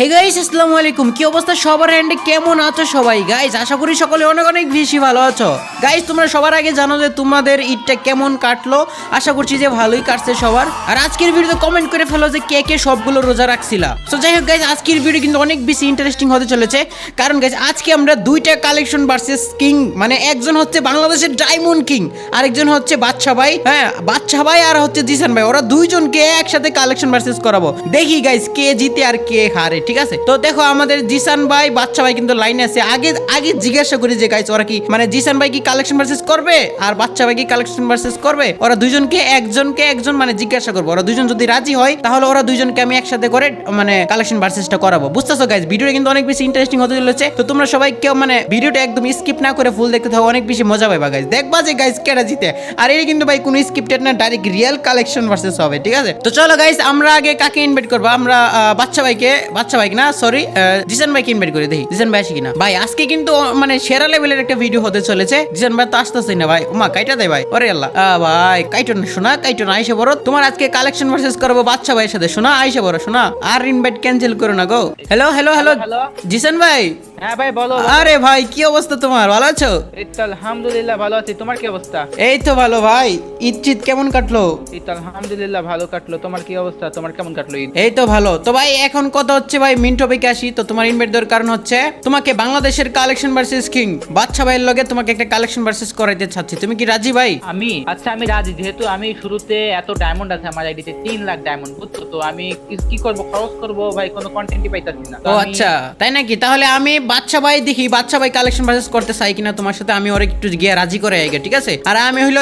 Hey guys আসসালামু আলাইকুম। কি অবস্থা? সবার এন্ডে কেমন আছো সবাই? গাইস আশা করি সকলে অনেক অনেক বেশি ভালো আছো। গাইস তোমরা সবার আগে জানো যে তোমাদের ঈদটা কেমন কাটলো। আশা করছি যে ভালোই কাটছে সবার। আর আজকের ভিডিওতে কমেন্ট করে ফেলো যে কে কে সবগুলো রোজা রাখছিলা। সো যাই হোক গাইস আজকের ভিডিও কিন্তু অনেক বেশি ইন্টারেস্টিং হতে চলেছে। কারণ গাইস আজকে আমরা দুইটা কালেকশন ভার্সেস কিং মানে একজন হচ্ছে বাংলাদেশের ডায়মন্ড কিং আরেকজন হচ্ছে বাচ্চা ভাই। হ্যাঁ বাচ্চা ভাই আর হচ্ছে জিসান ভাই। ওরা দুইজনকে একসাথে কালেকশন ভার্সেস করাবো। দেখি গাইস কে জিতে আর কে হারে। ঠিক আছে? তো দেখো আমাদের জিসান ভাই, বাচ্চা ভাই কিন্তু লাইনে আছে। আগে আগে জিজ্ঞাসা করি যে গাইস ওরা কি মানে জিসান ভাই কি কালেকশন ভার্সেস করবে? আর বাচ্চা ভাই কি কালেকশন ভার্সেস করবে? ওরা দুইজনকে একজনকে একজন মানে জিজ্ঞাসা করব। ওরা দুইজন যদি রাজি হয়, তাহলে ওরা দুইজনকে আমি একসাথে করে মানে কালেকশন ভার্সেসটা করাবো। বুঝতেছো গাইস ভিডিওটা কিন্তু অনেক বেশি ইন্টারেস্টিং হতে চলেছে। তো তোমরা সবাই কেউ মানে ভিডিওটা একদম স্কিপ না করে ফুল দেখতে থাকো, অনেক বেশি মজা পাইবা গাইস দেখবা যে গাইস কেটা জিতে। আর এই কিন্তু ভাই কোনো স্ক্রিপ্টেড না ডাইরেক্ট রিয়েল কালেকশন ভার্সেস হবে, ঠিক আছে? তো চলো গাইস আমরা আগে কাকে ইনভাইট করব? আমরা বাচ্চা ভাইকে, বাচ্চা ভাইকে না সরি জিসান ভাইকে ইনভাইট করে? দেখি জিসান ভাই আসি কিনা? ভাই আজকে কিন্তু মানে সেরা লেভেলের একটা ভিডিও হতে চলেছে। জিসান ভাই তো আসতেছে না ভাই। ওমা কাইটা দেয় ভাই? ওরে আল্লাহ। ভাই কাইটো না শোনা কাইটো না আইসে বড়। তোমার আজকে কালেকশন ভার্সেস করব বাচ্চা ভাইয়ের সাথে। শোনা আইসে বড় শোনা। আর ইনভাইট ক্যান্সেল করো না গো। Hello hello hello hello. Zisan ভাই? হ্যাঁ ভাই বলো আরে ভাই কি অবস্থা তোমার? ভালো আছো? এই তো আলহামদুলিল্লাহ ভালো আছি। তোমার কি অবস্থা? এই তো ভালো ভাই। ঈদ চিত কেমন কাটলো? এই তো আলহামদুলিল্লাহ ভালো কাটলো। তোমার কি অবস্থা? তোমার কেমন কাটলো ঈদ? এই তো ভালো। তো ভাই এখন কথা হচ্ছে ভাই মিন টপিকে আসি। তো তোমার ইনভাইট দেওয়ার কারণ হচ্ছে তোমাকে বাংলাদেশের কালেকশন ভার্সেস কিং বাচ্চা ভাইয়ের লগে তোমাকে একটা কালেকশন ভার্সেস করাইতে চাচ্ছি। তুমি কি রাজি ভাই? আমি? আচ্ছা আমি রাজি। যেহেতু আমি শুরুতে এত ডায়মন্ড আছে আমার আইডিতে তিন লাখ ডায়মন্ড বুঝছ? তো আমি কি- করব খরচ করব? ভাই কোনো কন্টেন্টই পাইতাছি না। ও আচ্ছা তাই নাকি? তাহলে আমি বাচ্চা ভাই দেখি বাচ্চা ভাই কালেকশন ভার্সেস করতে চাই কিনা তোমার সাথে আমি ওরে একটু গিয়ে রাজি করে আইগে ঠিক আছে? আর আমি হইল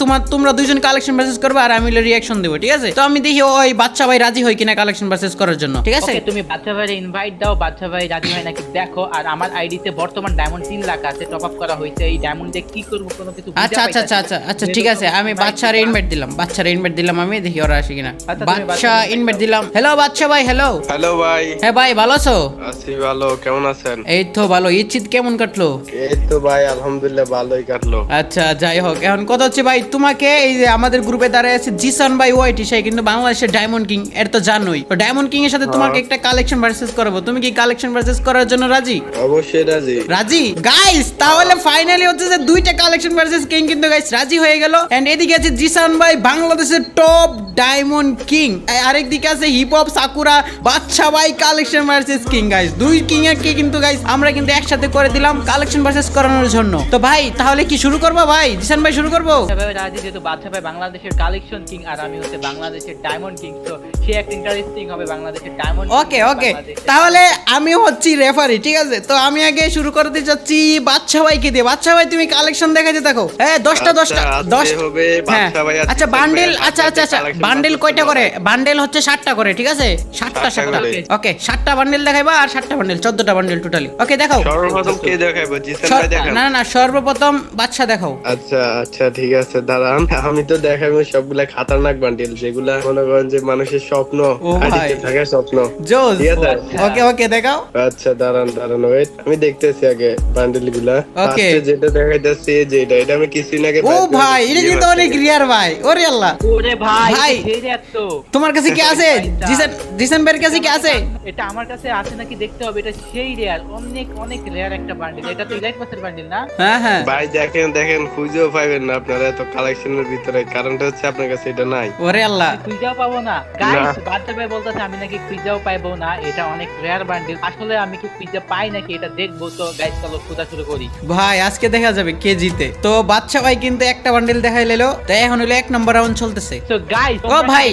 তোমার তোমরা দুইজন কালেকশন ভার্সেস করবে আর আমি হইল রিয়াকশন দেবো ঠিক আছে? তো আমি দেখি ওই বাচ্চা ভাই রাজি হয় কিনা কালেকশন ভার্সেস করার জন্য ঠিক আছে? তুমি বাচ্চা ভাইয়ের ইনভাইট দাও বাচ্চা ভাই রাজি হয় নাকি? দেখো আর আমার আইডিতে বর্তমান ডায়মন্ড তিন লাখ আছে টপ আপ করা হয়েছে। এই ডায়মন্ডে কি করব কোনো কিছু আচ্ছা আচ্ছা আচ্ছা আচ্ছা আচ্ছা ঠিক আছে আমি বাচ্চারে ইনভাইট দিলাম বাচ্চারে ইনভাইট দিলাম আমি দেখি ওরা আসে কিনা। আচ্ছা, বাচ্চা ইনভাইট দিলাম। হ্যালো বাচ্চা ভাই হ্যালো হ্যালো ভাই। হ্যাঁ ভাই ভালো আছো? আছি ভালো কেমন আছেন? এই তো ভালো ঈদ কেমন কাটলো? এই তো ভাই আলহামদুলিল্লাহ ভালোই কাটলো। আচ্ছা যাই হোক এখন কথা হচ্ছে ভাই তোমাকে এই যে আমাদের গ্রুপে দাঁড়ায় আছে জিসান ভাই ওয়াইটি সে কিন্তু বাংলাদেশের ডায়মন্ড কিং এর তো জানোই। তো ডায়মন্ড কিং এর সাথে তোমাকে একটা কালেকশন ভার্সেস করাবো। তুমি কি কালেকশন ভার্সেস করার জন্য রাজি? অবশ্যই রাজি। রাজি? গাইস তাহলে ফাইনালি হচ্ছে যে দুইটা কালেকশন ভার্সেস কিং কিন্তু গাইস রাজি হয়ে গেল। এন্ড এদিকে আছে জিসান ভাই বাংলাদেশের টপ ডায়মন্ড কিং আরেক দিকে আছে হিপ হপ সাকুরা বাচ্চা ভাই কালেকশন ভার্সেস কিং গাইস দুই কিং এর কি কিন্তু গাইস আমরা কিন্তু একসাথে করে দিলাম কালেকশন ভার্সেস করানোর জন্য। তো ভাই তাহলে কি শুরু করব ভাই? জিসান ভাই শুরু করব? ভাই রাজি যেহেতু বাচ্চা ভাই বাংলাদেশের কালেকশন কিং আর আমি হচ্ছে বাংলাদেশের ডায়মন্ড কিং তো সে একটা ইন্টারেস্টিং হবে বাংলাদেশের ডায়মন্ড ওকে ওকে তাহলে আমি হচ্ছি রেফারি ঠিক আছে? তো আমি আগে শুরু করতে চাচ্ছি বাচ্চা ভাইকে দিয়ে। বাচ্চা ভাই তুমি কালেকশন দেখাতে থাকো। হ্যাঁ দশটা দশটা দশ হবে হ্যাঁ। বাচ্চা ভাই, আজকে আচ্ছা বান্ডেল আচ্ছা আচ্ছা আচ্ছা। বান্ডেল কয়টা করে। বান্ডেল হচ্ছে ষাটটা করে ঠিক আছে? ষাটটা ষাটটা ষাটটা ওকে সাতটা বান্ডেল দেখাইবা আর সাতটা বান্ডেল চোদ্দটা বান্ডেল টোটালি ওকে দেখাও। সর্বপ্রথম কে দেখাবো জিসান ভাই দেখান না না না সর্বপ্রথম বাচ্চা দেখাও। আচ্ছা আচ্ছা ঠিক আছে দাঁড়ান। আমি তো দেখাবো সবগুলা খাতারনাক বান্ডিল যেগুলা মনে করেন যে মানুষের স্বপ্ন ও ভাই। আইডিতে থাকা স্বপ্ন। জোস। ওকে ওকে দেখাও। আচ্ছা দাঁড়ান দাঁড়ান ওয়েট আমি দেখতেছি আগে বান্ডিলগুলা এ যেটা দেখাইতেছি যে এটা এটা আমি কিছুদিন আগে ও ভাই এটা কিন্তু অনেক রিয়ার ভাই ওরে আল্লাহ। ওরে ভাই ভাই। তোমার কাছে কি আছে? জিসান কাছে কি আছে? এটা আমার কাছে আছে নাকি দেখতে হবে এটা সেই রেয়ার অনেক অনেক রেয়ার একটা বান্ডিল এটা তো ইলাইট পাসের বান্ডিল না? হ্যাঁ হ্যাঁ। ভাই দেখেন দেখেন খুঁজেও পাইবেন না আপনারা এত কালেকশনের ভিতরে। কারণটা হচ্ছে আপনার কাছে এটা নাই। ওরে আল্লাহ। খুঁজাও পাবো না। গাইস বাচ্চা ভাই বলতেছে আমি নাকি খুঁজাও পাইবো না। এটা অনেক রেয়ার বান্ডিল আসলে আমি কি খুঁজে পাই নাকি এটা দেখব? তো গাইস চলো খোঁজা শুরু করি। ভাই আজকে দেখা যাবে কে জিতে তো বাচ্চা ভাই কিন্তু একটা বান্ডেল দেখাই লেলো তাই এখন হলো এক নম্বর রাউন্ড চলতেছে। তো গাইস ও ভাই।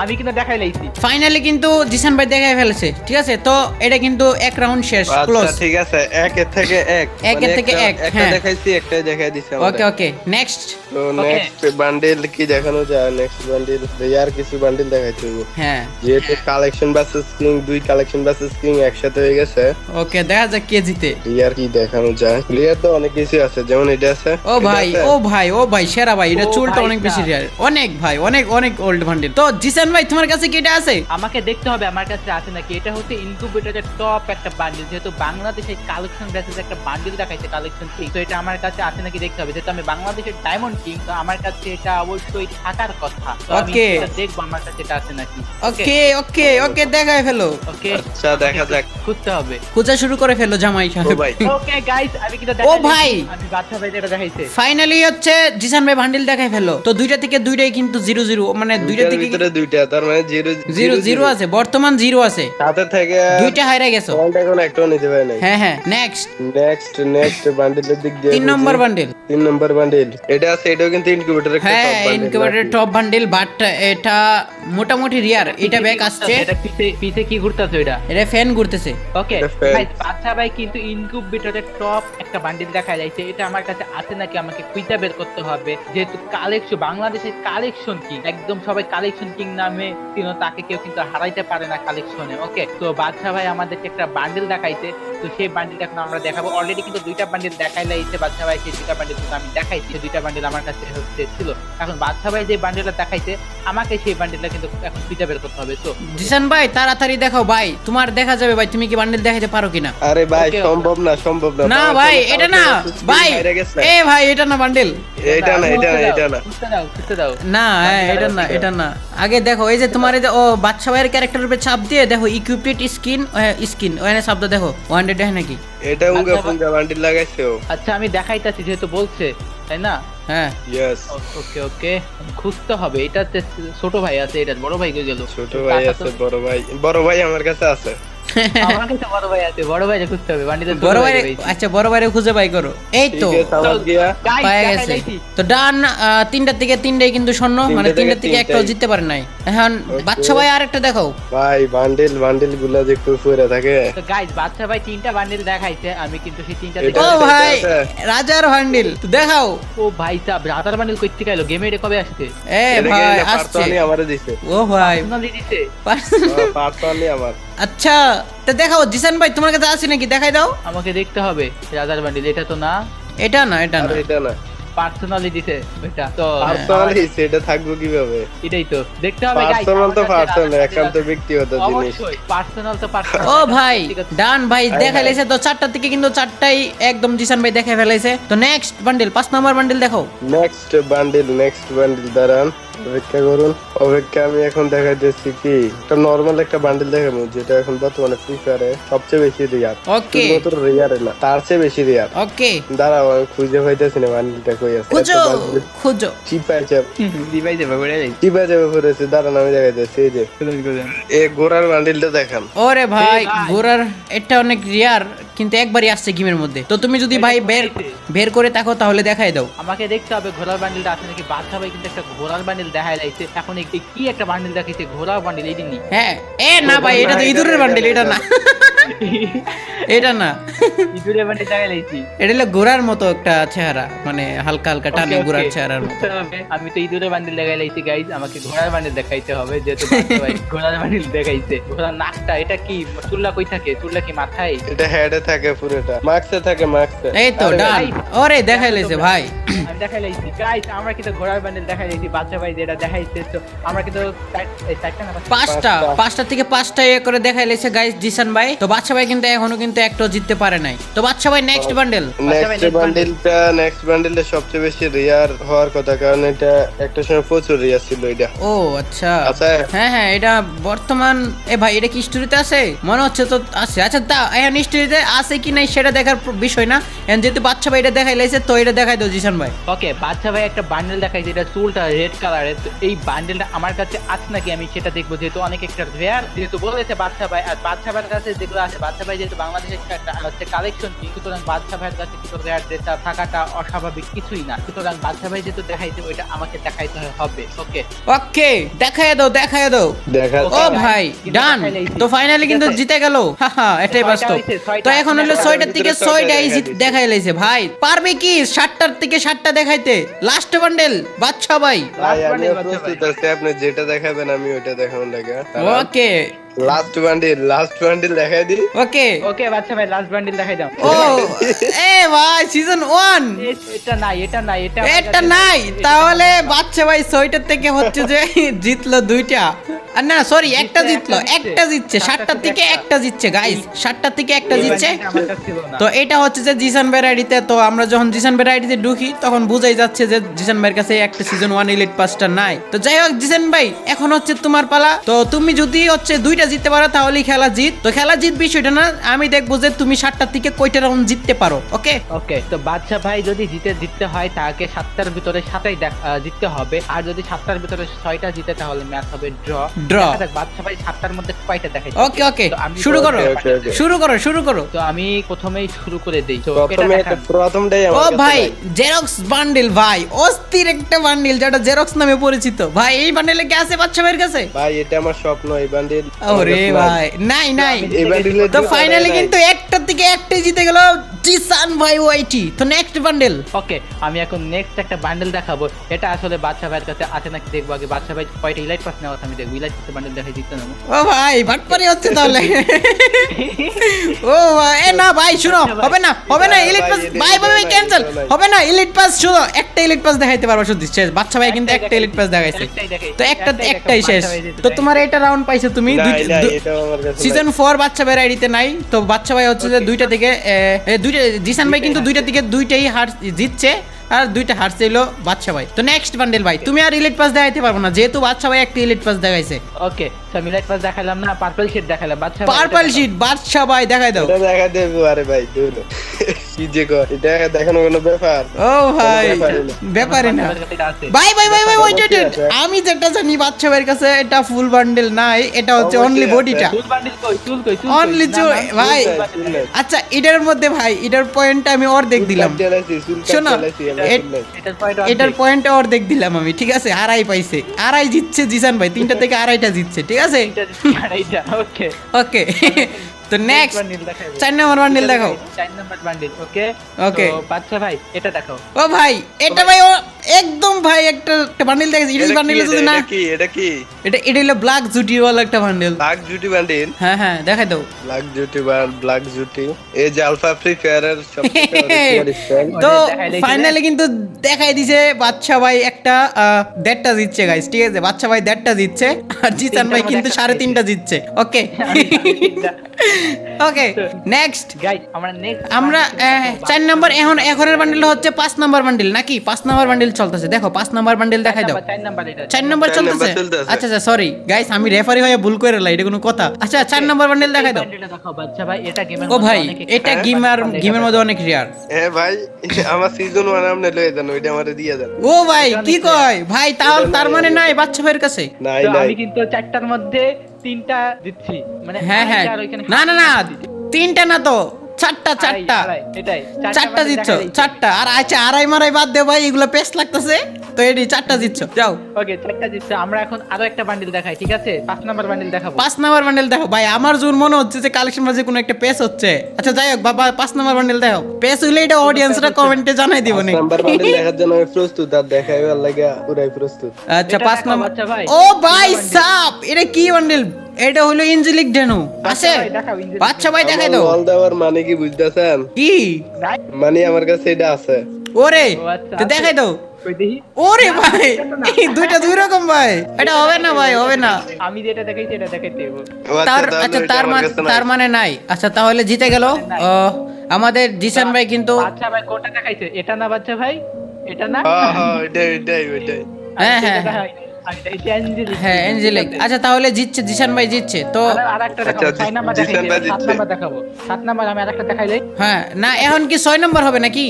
আমি কিন্তু দেখাই লাইছি। ফাইনালি কিন্তু জিসান ভাই দেখাই ফেলেছে। ঠিক আছে? তো এটা কিন্তু এক রাউন্ড শেষ ক্লোজ আচ্ছা ঠিক আছে। একের থেকে এক। একের মানে থেকে এক, একটা হ্যাঁ। দেখাইছি একটাই দেখাই দিছে ওকে ওকে নেক্সট তো নেক্সট বান্ডেল কি দেখানো যায়? নেক্সট বান্ডেল আর কিছু বান্ডেল দেখাইতে হবে হ্যাঁ। যেহেতু কালেকশন ভার্সেস কিং দুই কালেকশন ভার্সেস কিং একসাথে হয়ে গেছে। ওকে দেখা যাক কে জিতে। রিয়ার কি দেখানো যায়। রিয়ার তো অনেক কিছু আছে যেমন এটা আছে ও ভাই ও ভাই ও ভাই সেরা ভাই এটা চুলটা অনেক বেশি রিয়ার অনেক ভাই অনেক অনেক ওল্ড বান্ডেল তো জিসান ভাই তোমার কাছে কি এটা আছে? আমাকে দেখতে হবে আমার কাছে আছে নাকি। এটা হচ্ছে ইনকিউবেটরের টপ একটা বান্ডিল যেহেতু বাংলাদেশে কালেকশন বেসিস একটা বান্ডিল দেখাইছে কালেকশন কিং তো এটা আমার কাছে আছে নাকি দেখতে হবে। যেহেতু আমি বাংলাদেশের ডায়মন্ড কিং তো আমার কাছে এটা অবশ্যই থাকার কথা। তো আমি. এটা দেখব আমার কাছে এটা আছে নাকি। ওকে ওকে ওকে দেখায় ফেলো? ওকে আচ্ছা দেখা যাক। খুঁজতে হবে। খোঁজা শুরু করে ফেলো জামাই ও সাহেব ভাই। ওকে গাইস আমি কিন্তু ও ভাই! আমি বাচ্চা ভাই এটা দেখাইছে। ফাইনালি হচ্ছে জিসান ভাই বান্ডিল দেখাই ফেলো। তো দুইটা থেকে দুইটাই কিন্তু জিরো জিরো মানে দুইটা থেকে ভিতরে দুইটা তার মানে জিরো জিরো জিরো আছে বর্তমান জিরো আছে। সাথে থেকে দুইটা হাইরা গেছো। পয়েন্ট এখন একটাও নিতে পারে নাই। হ্যাঁ হ্যাঁ নেক্সট নেক্সট নেক্সট বান্ডিলের দিক দিয়ে তিন নম্বর বান্ডিল তিন নম্বর বান্ডিল এটা আছে এটাও কিন্তু ইনকিউবেটরের একটা হ্যাঁ top bundle incubator top bundle but এটা মোটামুটি রিয়ার এটা ব্যাক আসছে। এটা পিছে পিছে কি ঘুরতেছে ওইটা? এটা ফ্যান ঘুরতেছে। ওকে বাচ্চা ভাই কিন্তু ইনকিউবেটরের টপ একটা বান্ডিল দেখা যাচ্ছে এটা আমার কাছে আছে নাকি আমাকে কুইটা বের করতে হবে। যেহেতু কালেকশন বাংলাদেশের কালেকশন কি একদম সবাই কালেকশন কিং নামে তিনি তাকে কেউ কিন্তু হারাইতে পারে না কালেকশনে ওকে তো বাচ্চা ভাই আমাদেরকে একটা বান্ডিল দেখাইছে। তো সেই বান্ডিলটা এখন আমরা দেখাবো। অলরেডি কিন্তু দুইটা বান্ডিল দেখাই লাইছে বাচ্চা ভাই সেই দুইটা বান্ডিল কিন্তু আমি দেখাইছি। সেই দুইটা বান্ডিল আমার কাছে হচ্ছে ছিল। এখন বাচ্চা ভাই যে বান্ডিলটা দেখাইছে আমাকে সেই বান্ডিলটা কিন্তু এখন কুইটা বের করতে হবে। তো জিসান ভাই তাড়াতাড়ি দেখাও ভাই। তোমার দেখা যাবে ভাই তুমি কি বান্ডিল দেখাইতে পারো কিনা? আরে ভাই সম্ভব না সম্ভব না। না ভাই এটা না। ভাই এ ভাই এটা না বান্ডিল এটা না এটা না এটা না। না হ্যাঁ এটা না এটা না। আগে দেখো এই যে তোমার এই যে ও বাচ্চা ভাইয়ের ক্যারেক্টারের উপরে চাপ দিয়ে দেখো ইকুইপড স্কিন স্কিন ওখানে শব্দ দেখো। ওয়ান ডে হয় নাকি? এটা উঙ্গা ফুঙ্গা বান্ডিল লাগাইছে ও। আচ্ছা আমি দেখাইতাছি যেহেতু বলছে তাই না? হ্যাঁ। Yes okay okay. খুঁজতে হবে। এটাতে ছোট ভাই আছে এটা বড় ভাই গেল? ছোট ভাই আছে বড় ভাই। বড় ভাই আমার কাছে আছে। আমার কাছে বড় ভাই আছে বড় ভাই খুঁজতে হবে বান্ডিতে বড় ভাই আচ্ছা বড় ভাইরে খুঁজে বাই করো। এই তো। ঠিক আছে আমার গিয়া পায়ে গেছে। তো ডান তিনটার থেকে তিনটাই কিন্তু স্বর্ণ মানে তিনটার থেকে একটাও জিততে পারে নাই। এখন বাচ্চা ভাই আরেকটা দেখো ভাই বান্ডিল বান্ডিলগুলা যে ফুরফুরে থাকে। তো গাইস বাচ্চা ভাই তিনটা বান্ডিল দেখাইছে আমি কিন্তু সেই তিনটা ও ভাই রাজার বান্ডিল তো দেখাও। ও ভাই সাহেব রাতার বান্ডিল কই থেকে এলো গেমে এটা কবে আসছে? এ ভাই আসছে। আমারে দিছে। ও ভাই। পার্সোনালি দিছে? পার্সোনালি আমার। আচ্ছা তো দেখাও জিসান ভাই তোমার কাছে আছে নাকি? দেখাই দাও। আমাকে দেখতে হবে রাজার বান্ডিল এটা তো না? এটা না এটা না। এটা না। পার্সোনালি দিছে এটা তো পার্সোনালি সেটা থাকব কীভাবে? এটাই তো দেখতে হবে পার্সোনাল তো পার্সোনাল একান্ত ব্যক্তিগত জিনিস। পার্সোনাল তো পার্সোনাল। ও ভাই ডান ভাই দেখা। লাইছে তো চারটা থেকে কিন্তু চারটাই একদম জিসান ভাই দেখে ফেলাইছে। তো নেক্সট বান্ডিল পাঁচ নম্বর বান্ডিল দেখো নেক্সট বান্ডিল নেক্সট বান্ডিল দাঁড়ান। অপেক্ষা করুন। অপেক্ষা আমি এখন দেখাইতেছি কি? একটা নর্মাল একটা বান্ডিল দেখাবো যেটা এখন বর্তমানে ফ্রি ফায়ারে সবচেয়ে বেশি রিয়ার ওকে শুধুমাত্র রিয়ার না তার চেয়ে বেশি রিয়ার ওকে দাঁড়াও আমি খুঁজে পাইতেছি না বান্ডিলটা কই আছে। খুঁজো খুঁজো। চিপায় চাপ দিবাই দেবে বলে যাই। চিপায় চাপে পড়েছে দাঁড়ান আমি দেখাইতেছি এই যে। এ গোড়ার বান্ডিলটা দেখান। ওরে ভাই। ঘোড়ার এটা অনেক রিয়ার কিন্তু একবারই আসছে গেমের মধ্যে। তো তুমি যদি ভাই বের বের করে থাকো তাহলে দেখাই দাও। আমাকে দেখতে হবে ঘোড়ার বান্ডিলটা আছে নাকি? বাচ্চা ভাই কিন্তু একটা ঘোড়ার বান্ডিল দেখা যাইছে এখন একটু কি একটা বান্ডিল দেখাইছে? ঘোড়ার বান্ডিল এই দিনই হ্যাঁ এ না ভাই এটা তো ইঁদুরের বান্ডিল এটা না। এটা না। বান্ডিল দেখা এটা হলো ঘোড়ার মতো একটা চেহারা মানে হালকা হালকা টানে ঘোড়ার চেহারার মতো। আমি তো ইঁদুরের বান্ডিল লাইছি গাইজ আমাকে ঘোড়ার বান্ডিল দেখাইতে হবে যেহেতু ঘোড়ার বান্ডিল দেখাইছে। ঘোড়ার নাকটা এটা কি? চুল্লা কই থাকে? চুল্লা কি মাথায়? এটা হেডে থাকে পুরোটা। মার্কসে থাকে মার্কসে এই তো ডান ভাই। ওরে দেখাই লাইছে ভাই। আমি দেখাই লাইছি গাইজ আমরা কিন্তু ঘোড়ার বান্ডিল দেখাই লাইছি বাচ্চা ভাই যেটা দেখাইছে তো আমরা কিন্তু চারটা না পাঁচটা? পাঁচটা থেকে পাঁচটা ইয়ে করে দেখাই লাইছে গাইস জিসান ভাই। তো বাচ্চা ভাই কিন্তু এখনও কিন্তু একটাও জিততে পারে নাই। তো বাচ্চা ভাই নেক্সট বান্ডেল নেক্সট বান্ডিলটা নেক্সট বান্ডিলটা সবচেয়ে বেশি রিয়ার হওয়ার কথা কারণ এটা একটা সময় প্রচুর রিয়ার ছিল এটা। ও আচ্ছা। আচ্ছা। হ্যাঁ হ্যাঁ এটা বর্তমান এ ভাই এটা কি স্টোরিতে আছে? মনে হচ্ছে তো আছে। আচ্ছা তা এখন স্টোরিতে আছে কি নাই সেটা দেখার বিষয় না। এখন যেহেতু বাচ্চা ভাই এটা দেখাই লাইছে তো এটা দেখাই দাও জিসান ভাই। ওকে বাচ্চা ভাই একটা বান্ডেল দেখাইছে এটা চুলটা রেড কালারের তো এই বান্ডেলটা আমার কাছে আছে নাকি? আমি সেটা দেখব যেহেতু অনেক একটা রেয়ার যেহেতু বলেছে বাচ্চা ভাই। আর বাচ্চা ভাইয়ের কাছে যেগুলো আছে বাচ্চা ভাই যেহেতু একটা হচ্ছে কালেকশন কি সুতরাং বাচ্চা ভাইয়ের কাছে কিছু রেয়ার ড্রেসটা থাকাটা অস্বাভাবিক কিছুই না। সুতরাং বাচ্চা ভাই যেহেতু দেখাইছে ওইটা আমাকে দেখাইতে হবে। ওকে ওকে দেখাই দাও দেখাই দাও। ও ভাই ডান তো ফাইনালি কিন্তু জিতে গেল। এটাই বাস্তব। তো এখন হলো ছয়টার থেকে ছয়টাই দেখাই লাইছে। ভাই পারবে কি সাতটার থেকে সাতটা দেখাইতে? লাস্ট বান্ডেল বাচ্চা ভাই। ভাই আমি প্রস্তুত আছি আপনি যেটা দেখাবেন আমি ওইটা দেখাবো লাগে okay last bundle last bundle দেখাই দি ওকে ওকে বাচ্চা ভাই লাস্ট বান্ডিল দেখাই দাও। ও এ ভাই সিজন ওয়ান এটা নাই এটা নাই এটা এটা নাই। তাহলে বাচ্চা ভাই ছয়টার থেকে হচ্ছে যে জিতলো দুইটা। না সরি একটা জিতলো একটা জিতছে। সাতটার থেকে একটা জিতছে গাইস সাতটার থেকে একটা জিতছে। তো এটা হচ্ছে যে জিসান তো আমরা যখন জিসান ঢুকি তখন বুঝাই যাচ্ছে যে জিসান ভাইয়ের কাছে একটা সিজন ওয়ান ইলিট পাসটা নাই। তো যাই হোক জিসান ভাই এখন হচ্ছে তোমার পালা। তো তুমি যদি হচ্ছে দুইটা জিততে পারো তাহলেই খেলা জিত। তো খেলা জিত বিষয়টা না আমি দেখব যে তুমি সাতটার থেকে কয়টা রাউন্ড জিততে পারো ওকে ওকে তো বাদশা ভাই যদি জিতে জিততে হয় তাকে সাতটার ভিতরে সাতটাই দেখ- জিততে হবে। আর যদি সাতটার ভিতরে ছয়টা জিতে তাহলে ম্যাচ হবে ড্র Draw. বাদশা ভাই সাতটার মধ্যে কয়টা দেখাই ওকে ওকে শুরু করো. শুরু করো শুরু করো। তো আমি প্রথমেই শুরু করে দেই। তো। প্রথমটাই ও ভাই জেরক্স বান্ডিল ভাই। অস্থির একটা বান্ডিল যেটা জেরক্স নামে পরিচিত। ভাই এই বান্ডিলে কি আছে বাচ্চা ভাইয়ের কাছে? ভাই এটা আমার স্বপ্ন এই বান্ডিল ওরে ভাই নাই। নাই এই বান্ডিলে তো ফাইনালি কিন্তু একটার থেকে একটাই জিতে গেল। জিসান ভাই ওয়াইটি তো নেক্সট বান্ডেল ওকে আমি এখন নেক্সট একটা বান্ডেল দেখাবো। এটা আসলে বাদশা ভাইয়ের কাছে আছে নাকি দেখব আগে? বাদশা ভাই কয়টা ইলাইট পাস নেওয়া আমি দেখব। ইলাইট পাসে বান্ডেল দেখাই দিতে নেব। ও ভাই বাটপারি হচ্ছে তাহলে। ও ভাই এ না ভাই শুনো হবে না হবে না ইলিট পাস ভাই ভাই ক্যান্সেল হবে না ইলিট পাস শুনো একটা ইলিট পাস দেখাইতে পারব শুধু শেষ। বাচ্চা ভাই কিন্তু একটা ইলিট পাস দেখাইছে তো একটা একটাই একটাই শেষ। তো তোমার এটা রাউন্ড পাইছো তুমি। সিজন ফোর বাচ্চা ভাইয়ের আইডিতে নাই। তো বাচ্চা ভাই হচ্ছে যে দুইটা থেকে দুইটা জিসান ভাই কিন্তু দুইটা দিকে দুইটাই হার জিতছে আর দুইটা হারছে হলো বাচ্চা ভাই। তো নেক্সট বান্ডেল ভাই, তুমি আর রিলেট পাস দেখাইতে পারব না, যেহেতু বাচ্চা ভাই একটা ইলিট পাস দেখাইছে। ওকে পাস দেখালাম না পার্পল শিট দেখালাম বাদশা পার্পল। শিট বাচ্চা ভাই দেখাই দাও। এটা দেখা দেবো আরে ভাই দুল কি যে কর এটা দেখানো কোনো ব্যাপার? ও ভাই ব্যাপারই না। ভাই ভাই ভাই ভাই ওয়েট ওয়েট আমি যেটা জানি বাচ্চা ভাইয়ের কাছে এটা ফুল বান্ডেল নাই এটা হচ্ছে অনলি বডিটা চুল বান্ডিল কই চুল কই চুল কই? চুল, ভাই। আচ্ছা এটার মধ্যে ভাই এটার পয়েন্টটা আমি অর্ধেক দিলাম। শোনো, এটার পয়েন্ট এটার পয়েন্টটা অর্ধেক দিলাম আমি ঠিক আছে? আড়াই পাইছে। আড়াই জিতছে জিসান ভাই তিনটা থেকে আড়াইটা জিতছে ঠিক আছে? ওকে ওকে তো নেক্সট চার নম্বর বান্ডিল দেখাও। চার নাম্বার বান্ডিল ওকে ওকে বাচ্চা ভাই এটা দেখাও। ও ভাই এটা ভাই ও একদম ভাই একটা একটা বান্ডেল দেখেছি ইলিশ বান্ডেল যদি না? কি এটা কি? এটা এটা হলো ব্ল্যাক জুটি জুটিওয়ালা একটা বান্ডেল ব্ল্যাক জুটি বান্ডিল হ্যাঁ হ্যাঁ দেখাই দাও। ব্ল্যাক জুটি বা ব্ল্যাক জুটি এই যে আলফা ফ্রি ফায়ারের তো ফাইনালি কিন্তু দেখাই দিছে বাচ্চা ভাই একটা আহ, দেড়টা জিতছে গাইস ঠিক আছে? বাচ্চা ভাই দেড়টা জিতছে আর জিসান ভাই কিন্তু সাড়ে তিনটা জিতছে। ওকে ওকে নেক্সট আমরা নেক্সট আমরা চার নম্বর এখন এখনের বান্ডেল হচ্ছে পাঁচ নম্বর বান্ডেল নাকি? পাঁচ নম্বর বান্ডেল চলতেছে। দেখো পাঁচ নম্বর বান্ডেল দেখাই দাও। চার নাম্বার নম্বর চলতেছে? আচ্ছা আচ্ছা সরি গাইস আমি রেফারি হয়ে ভুল করে লাই এটা কোনো কথা। আচ্ছা চার নম্বর বান্ডেল দেখাই দাও। বান্ডিলটা দেখাও বাচ্চা ভাই এটা গেমের ও ভাই এটা গেম আর গেমের মধ্যে অনেক রিয়ার হ্যাঁ ভাই আমার সিজন ওয়ান আপনি লয়ে যান ওইটা আমারে দিয়ে দেন। ও ভাই কি কয়? ভাই তার তার মানে নাই বাচ্চা ভাইয়ের কাছে। নাই নাই। আমি কিন্তু চারটার মধ্যে তিনটা দিচ্ছি। মানে হ্যাঁ হ্যাঁ। না না না। তিনটা না তো চারটা চারটা। এটাই। চারটা চারটা আর আচ্ছা আড়াই মারাই বাদ দে ভাই এগুলো পেস্ট লাগতেছে। তো এটি চারটা দিচ্ছ যাও। ওকে চারটা দিচ্ছে। আমরা এখন আরও একটা বান্ডিল দেখাই ঠিক আছে? পাঁচ নাম্বার বান্ডিল দেখাবো। পাঁচ নাম্বার বান্ডেল দেখো। ভাই আমার জোর মনে হচ্ছে যে কালেকশন মাঝে কোনো একটা পেস হচ্ছে। আচ্ছা যাই হোক বাবা পাঁচ নাম্বার বান্ডেল দেখো। পেস হইলে এটা অডিয়েন্সরা কমেন্টে জানাই দিব নি নাম্বার বান্ডিল দেখার জন্য আমি প্রস্তুত আর দেখাইবার লাগে পুরাই প্রস্তুত। আচ্ছা পাঁচ নাম্বার বাচ্চা ভাই। ও ভাই সাপ! এটা কি বান্ডেল এটা হলো ইঞ্জিলিক ডেনু আছে। বাচ্চা ভাই দেখাই দাও অল দেওয়ার মানে কি বুঝতেছেন? কি? মানে আমার কাছে এটা আছে। ওরে আচ্ছা, তো দেখাই দাও ওরে ভাই দুইটা দুই রকম ভাই। এটা হবে না ভাই হবে না। আমি যেটা দেখাইছি এটা দেখাইতে দেবো ও আচ্ছা, তার তাহলে আচ্ছা তার মানে নাই। তার মানে নাই। আচ্ছা তাহলে জিতে গেল। ও, আমাদের জিসান ভাই কিন্তু বাচ্চা ভাই কোনটা দেখাইছে? এটা না বাচ্চা ভাই? এটা না? হ্যাঁ হ্যাঁ ওইটাই ওইটাই হ্যাঁ, হ্যাঁ, হ্যাঁ। অ্যাঞ্জেলিক। হ্যাঁ এঞ্জেলিক আচ্ছা তাহলে জিতছে জিসান ভাই জিতছে। তো আচ্ছা। হ্যাঁ না এখন কি ছয় নম্বর হবে নাকি?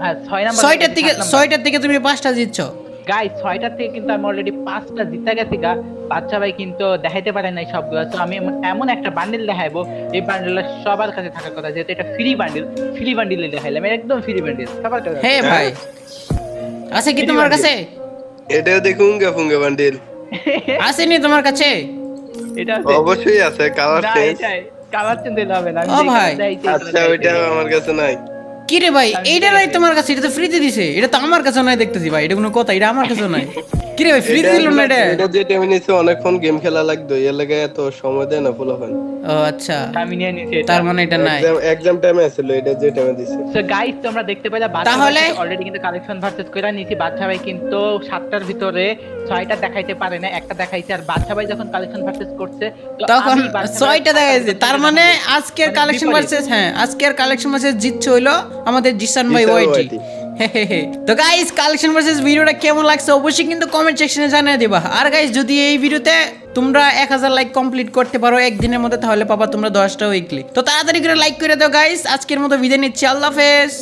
হ্যাঁ, ছয়টার থেকে। ছয়টার থেকে তুমি পাঁচটা জিতছো। Guys, ছয়টার থেকে কিন্তু আমি অলরেডি পাঁচটা জিতে গেছি গা। বাচ্চা ভাই কিন্তু দেখাইতে পারে নাই সবগুলো। তো আমি এমন- একটা বান্ডিল দেখাইবো এই বান্ডিলটা সবার কাছে থাকার কথা যেহেতু এটা ফ্রি বান্ডিল ফ্রি বান্ডিলে দেখাইলাম একদম ফ্রি বান্ডিল সবার কাছে হে ভাই। আছে কি তোমার কাছে? এটাও দেখুন গে ফুঙ্গে বান্ডিল। আসেনি তোমার কাছে? এটা আছে। অবশ্যই আছে কালার চেঞ্জ। কালার চেঞ্জ দিতে হবে না ও ভাই। আচ্ছা ওইটা আমার কাছে নাই। কি রে ভাই এইটা নাই তোমার কাছে এটা তো ফ্রিতে দিছে। এটা তো আমার কাছে নাই দেখতেছি ভাই এটা কোনো কথা এটা আমার কাছে নাই। কি রে ফ্রি দিল না এটা? এটা যে টাইমে নিছে অনেকক্ষণ গেম খেলা লাগতো এর লাগে এত সময় দেয় না ফুলাফান ও আচ্ছা। আমি নিয়ে নিছি তার মানে এটা নাই। এক্সাম টাইমে এটা যে টাইমে দিছে। সো গাইস তোমরা দেখতে পেলে তাহলে? অলরেডি কিন্তু কালেকশন ভার্সেস নিয়েছি বাচ্চা ভাই কিন্তু সাতটার ভিতরে ছয়টা দেখাইতে পারে না একটা দেখাইছে। আর বাচ্চা ভাই যখন কালেকশন ভার্সেস করছে তো তখন ছয়টা দেখা গেছে। সাতটার তার মানে আজকের মানে কালেকশন ভার্সেস হ্যাঁ আজকের কালেকশন ভার্সেস জিতছে হইল আমাদের জিসান ভাই ওয়াইটি। তো গাইস কালেকশন ভার্সেস ভিডিওটা কেমন লাগছে অবশ্যই কিন্তু কমেন্ট সেকশনে জানিয়ে দিবা। আর গাইস যদি এই ভিডিওতে তোমরা এক হাজার লাইক কমপ্লিট করতে পারো একদিনের মধ্যে, তাহলে পাবা তোমরা দশটা উইকলি তো তাড়াতাড়ি করে লাইক করে দাও গাইস আজকের মতো বিদায় নিচ্ছি। আল্লাহ হাফেজ।